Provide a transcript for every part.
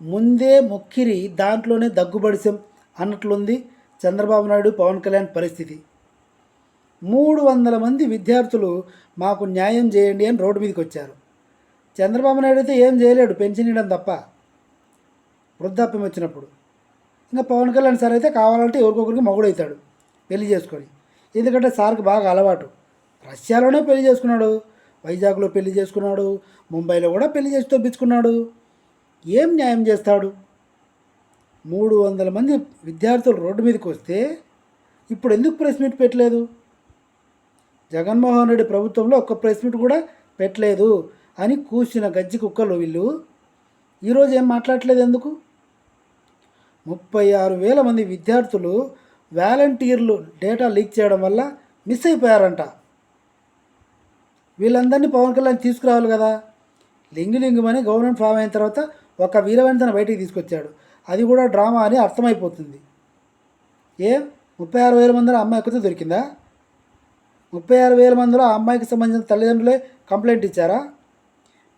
ముందే మొక్కిరి దాంట్లోనే దగ్గుబడిసెం అన్నట్లుంది చంద్రబాబు నాయుడు పవన్ కళ్యాణ్ పరిస్థితి. మూడు వందల మంది విద్యార్థులు మాకు న్యాయం చేయండి అని రోడ్డు మీదకి వచ్చారు చంద్రబాబు నాయుడు అయితే ఏం చేయలేడు పెన్షన్ ఇవ్వడం తప్ప. వృద్ధాప్యం వచ్చినప్పుడు. ఇంకా పవన్ కళ్యాణ్ సార్ అయితే కావాలంటే ఎవరికొకరికి మొగుడవుతాడు పెళ్ళి చేసుకొని. ఎందుకంటే సార్కి బాగా అలవాటు. రష్యాలోనే పెళ్ళి చేసుకున్నాడు వైజాగ్లో పెళ్ళి చేసుకున్నాడు ముంబైలో కూడా పెళ్ళి చేసి తప్పించుకున్నాడు. ఏం న్యాయం చేస్తాడు? మూడు వందల మంది విద్యార్థులు రోడ్డు మీదకి వస్తే ఇప్పుడు ఎందుకు ప్రెస్ మీట్ పెట్టలేదు? జగన్మోహన్ రెడ్డి ప్రభుత్వంలో ఒక్క ప్రెస్ మీట్ కూడా పెట్టలేదు అని కూర్చున్న గజ్జి కుక్కలు వీళ్ళు. ఈరోజు ఏం మాట్లాడట్లేదు ఎందుకు? ముప్పై ఆరు వేల మంది విద్యార్థులు వాలంటీర్లు డేటా లీక్ చేయడం వల్ల మిస్ అయిపోయారంట. వీళ్ళందరినీ పవన్ కళ్యాణ్ తీసుకురావాలి కదా. లింగు లింగుమని గవర్నమెంట్ ఫామ్ అయిన తర్వాత ఒక వీరవనితను బయటికి తీసుకొచ్చాడు. అది కూడా డ్రామా అని అర్థమైపోతుంది. ఏ? ముప్పై ఆరు వేల మందిలో అమ్మాయి ఎక్కితే దొరికిందా? ముప్పై ఆరు వేల మందిలో ఆ అమ్మాయికి సంబంధించిన తల్లిదండ్రులే కంప్లైంట్ ఇచ్చారా?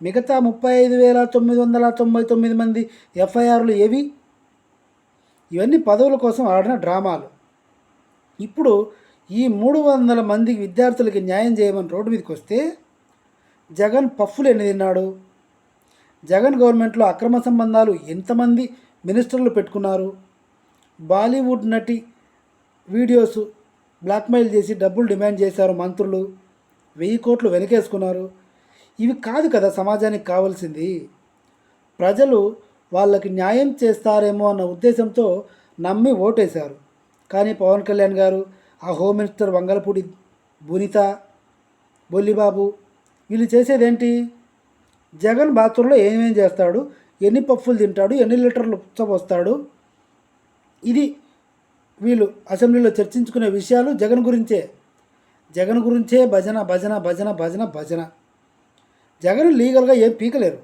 మిగతా ముప్పై ఐదు వేల తొమ్మిది వందల తొంభై తొమ్మిది మంది ఎఫ్ఐఆర్లు ఏవి? ఇవన్నీ పదవుల కోసం ఆడిన డ్రామాలు. ఇప్పుడు ఈ మూడు వందల మంది విద్యార్థులకి న్యాయం చేయమని రోడ్డు మీదకి వస్తే జగన్ పఫ్ఫులు ఎన్ని తిన్నాడు? జగన్ గవర్నమెంట్లో అక్రమ సంబంధాలు ఎంతమంది మినిస్టర్లు పెట్టుకున్నారు? బాలీవుడ్ నటి వీడియోస్ బ్లాక్మెయిల్ చేసి డబ్బులు డిమాండ్ చేశారు మంత్రులు. వెయ్యి కోట్లు వెనకేసుకున్నారు. ఇవి కాదు కదా సమాజానికి కావాల్సింది. ప్రజలు వాళ్ళకి న్యాయం చేస్తారేమో అన్న ఉద్దేశంతో నమ్మి ఓటేశారు. కానీ పవన్ కళ్యాణ్ గారు ఆ హోమ్ మినిస్టర్ వంగలపూడి బునిత బొల్లిబాబు వీళ్ళు చేసేదేంటి? జగన్ బాత్రూంలో ఏమేం చేస్తాడు? ఎన్ని పప్పులు తింటాడు? ఎన్ని లీటర్లు వస్తాడు ఇది వీళ్ళు అసెంబ్లీలో చర్చించుకునే విషయాలు జగన్ గురించే. జగన్ గురించే భజన భజన భజన భజన భజన. జగన్ లీగల్గా ఏం పీకలేరు.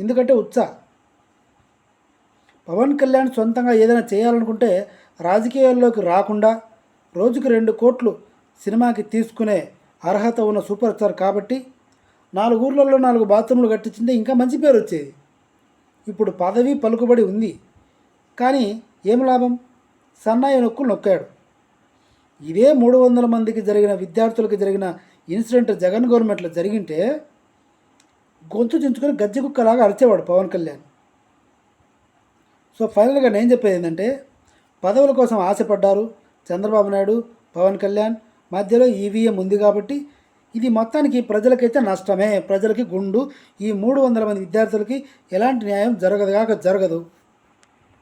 ఎందుకంటే ఉత్సా. పవన్ కళ్యాణ్ సొంతంగా ఏదైనా చేయాలనుకుంటే రాజకీయాల్లోకి రాకుండా రోజుకు రెండు కోట్లు సినిమాకి తీసుకునే అర్హత ఉన్న సూపర్ స్టార్ కాబట్టి నాలుగు ఊర్లలో నాలుగు బాత్రూంలు కట్టించుంటే ఇంకా మంచి పేరు వచ్చేది. ఇప్పుడు పదవి పలుకుబడి ఉంది. కానీ ఏం లాభం? సన్నాయి నొక్కులు నొక్కాడు. ఇదే మూడు వందల మందికి జరిగిన విద్యార్థులకు జరిగిన ఇన్సిడెంట్ జగన్ గవర్నమెంట్లో జరిగింటే గొంతు చించుకొని గజ్జి కుక్కలాగా అరిచేవాడు పవన్ కళ్యాణ్. సో ఫైనల్గా నేను చెప్పేది ఏంటంటే పదవుల కోసం ఆశపడ్డారు చంద్రబాబు నాయుడు పవన్ కళ్యాణ్. మధ్యలో ఈవీఎం ఉంది కాబట్టి ఇది మొత్తానికి ప్రజలకైతే నష్టమే. ప్రజలకి గుండు. ఈ మూడు వందల మంది విద్యార్థులకి ఎలాంటి న్యాయం జరగదు కాక జరగదు.